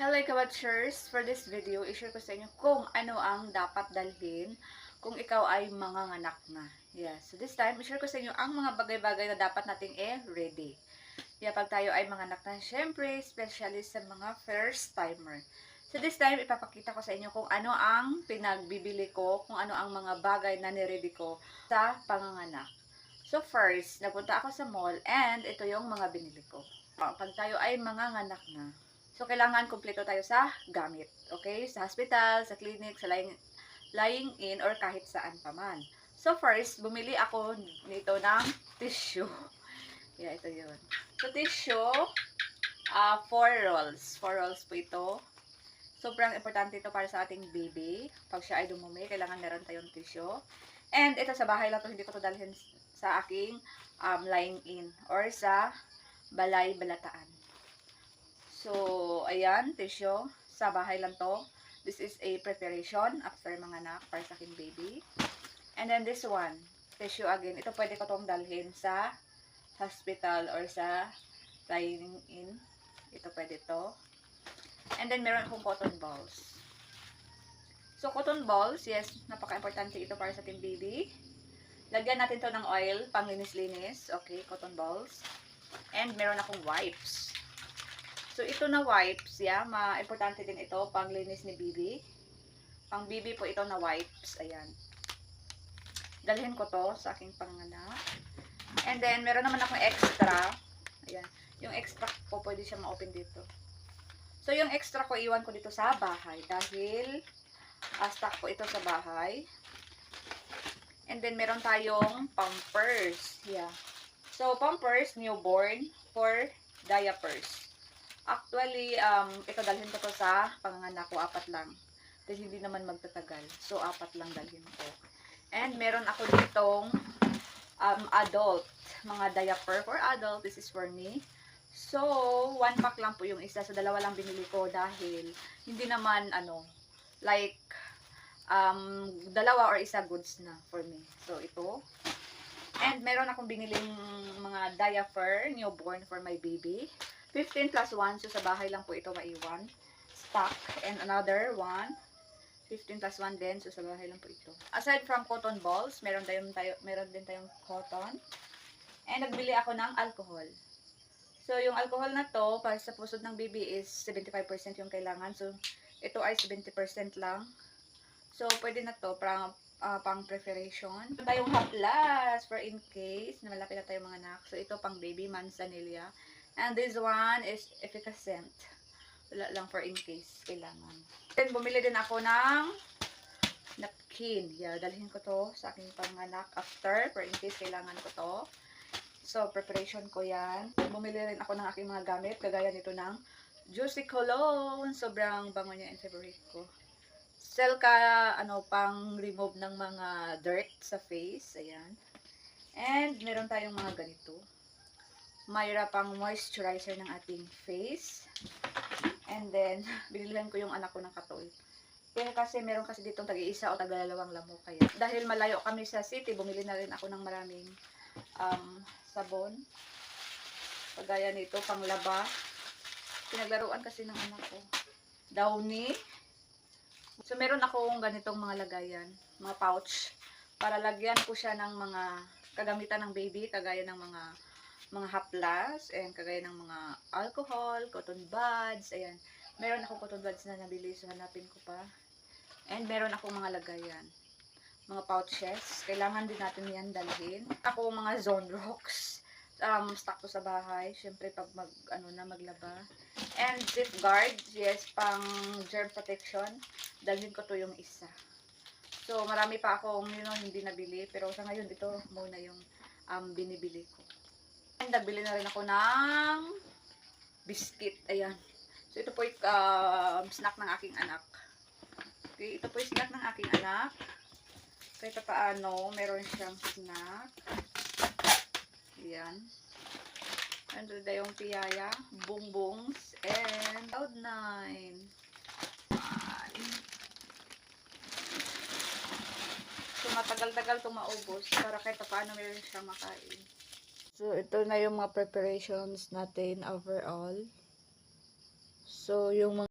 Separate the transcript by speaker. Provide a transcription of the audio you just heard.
Speaker 1: Hello Kabatchers! For this video, i-share ko sa inyo kung ano ang dapat dalhin kung ikaw ay manganganak na. Yeah. So this time, i-share ko sa inyo ang mga bagay-bagay na dapat nating i-ready. Yeah, pag tayo ay manganak na, syempre, especially sa mga first timer. So this time, ipapakita ko sa inyo kung ano ang pinagbibili ko, kung ano ang mga bagay na niready ko sa panganganak. So first, napunta ako sa mall and ito yung mga binili ko. Pag tayo ay manganganak na, So, kailangan kumpleto tayo sa gamit. Okay? Sa hospital, sa clinic, sa lying, lying in, or kahit saan pa man. So, first, bumili ako nito ng tissue. Yeah, ito yun. So, tissue, uh, four rolls. Four rolls po ito. Sobrang importante ito para sa ating baby. Pag siya ay dumumi, kailangan meron tayong tissue. And ito sa bahay lang to, hindi ko to dalhin sa aking um, lying in or sa balay balataan. So, ayan, tissue. Sa bahay lang to. This is a preparation after mga anak para sa aking baby. And then this one, tissue again. Ito pwede ko tong dalhin sa hospital or sa lying in. Ito pwede to. And then meron akong cotton balls. So, cotton balls, yes, napaka-importante ito para sa ating baby. Lagyan natin to ng oil, panglinis-linis. Okay, cotton balls. And meron akong wipes. So, ito na wipes, yeah, ma-importante din ito, panglinis ni Bibi. Pang Bibi po ito na wipes, ayan. Dalhin ko to sa aking panganak. And then, meron naman akong extra. Ayan. Yung extra po, pwede siya ma-open dito. So, yung extra ko, iwan ko dito sa bahay. Dahil, uh, stock ko ito sa bahay. And then, meron tayong pampers. Yeah. So, pampers, newborn, for diapers. Actually, um, ito dalhin ko to sa panganganak ko, apat lang. Dahil hindi naman magtatagal. So, apat lang dalhin ko. And meron ako ditong um, adult, mga diaper for adult. This is for me. So, one pack lang po yung isa. So, dalawa lang binili ko dahil hindi naman, ano, like, um, dalawa or isa goods na for me. So, ito. And meron akong biniling mga diaper, newborn for my baby. 15 plus 1, so sa bahay lang po ito maiwan. Stock. And another one. 15 plus 1 din, so sa bahay lang po ito. Aside from cotton balls, meron, tayong, tayo, meron din tayong cotton. And nagbili ako ng alcohol. So, yung alcohol na to, para sa pusod ng baby is 75% yung kailangan. So, ito ay 70% lang. So, pwede na to para uh, pang preparation. Ito tayong haplas for in case na malapit na tayo mga anak. So, ito pang baby manzanilla. And this one is efficacent. Wala lang for in case kailangan. Then, bumili din ako ng napkin. Yeah, dalhin ko to sa aking panganak after for in case kailangan ko to. So, preparation ko yan. Bumili rin ako ng aking mga gamit. Kagaya nito ng Juicy Cologne. Sobrang bango niya and favorite ko. Sell ka, ano, pang remove ng mga dirt sa face. Ayan. And, meron tayong mga ganito. Mayra pang moisturizer ng ating face. And then, binilihan ko yung anak ko ng katol. Pero kasi meron kasi ditong tag-iisa o tag-dalawang lamok kaya. Dahil malayo kami sa city, bumili na rin ako ng maraming um, sabon. Pagaya nito, panglaba. Pinaglaruan kasi ng anak ko. Downy. So, meron akong ganitong mga lagayan. Mga pouch. Para lagyan ko siya ng mga kagamitan ng baby. Kagaya ng mga mga haplas. And kagaya ng mga alcohol, cotton buds. Ayan. Meron akong cotton buds na nabili. So, hanapin ko pa. And meron akong mga lagayan mga pouches. Kailangan din natin yan dalhin. Ako mga zone rocks. Um, stock to sa bahay. Siyempre, pag mag, ano na, maglaba. And zip guard. Yes, pang germ protection. Dalhin ko to yung isa. So, marami pa akong, you know, hindi nabili. Pero sa ngayon, ito muna yung um, binibili ko. And nabili na rin ako ng biscuit. Ayan. So, ito po yung uh, snack ng aking anak. Okay, ito po yung snack ng aking anak. Kahit paano, meron siyang snack. Ayan. Ando na yung piyaya, bongbongs, and cloud9. So, matagal-tagal itong maubos para kahit paano meron siyang makain. So, ito na yung mga preparations natin overall. So, yung mga